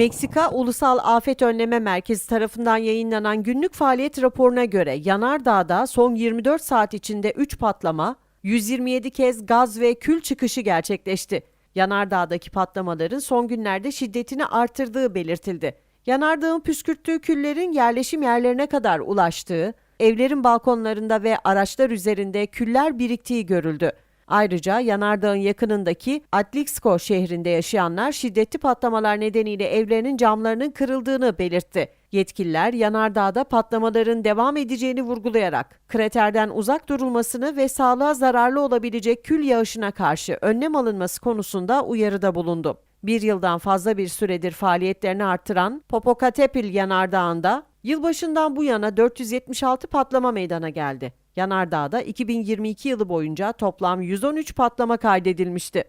Meksika Ulusal Afet Önleme Merkezi tarafından yayınlanan günlük faaliyet raporuna göre Yanardağ'da son 24 saat içinde 3 patlama, 127 kez gaz ve kül çıkışı gerçekleşti. Yanardağ'daki patlamaların son günlerde şiddetini artırdığı belirtildi. Yanardağın püskürttüğü küllerin yerleşim yerlerine kadar ulaştığı, evlerin balkonlarında ve araçlar üzerinde küller biriktiği görüldü. Ayrıca yanardağın yakınındaki Atlixco şehrinde yaşayanlar şiddetli patlamalar nedeniyle evlerinin camlarının kırıldığını belirtti. Yetkililer yanardağda patlamaların devam edeceğini vurgulayarak kraterden uzak durulmasını ve sağlığa zararlı olabilecek kül yağışına karşı önlem alınması konusunda uyarıda bulundu. Bir yıldan fazla bir süredir faaliyetlerini artıran Popocatépetl yanardağında yılbaşından bu yana 476 patlama meydana geldi. Yanardağ'da 2022 yılı boyunca toplam 113 patlama kaydedilmişti.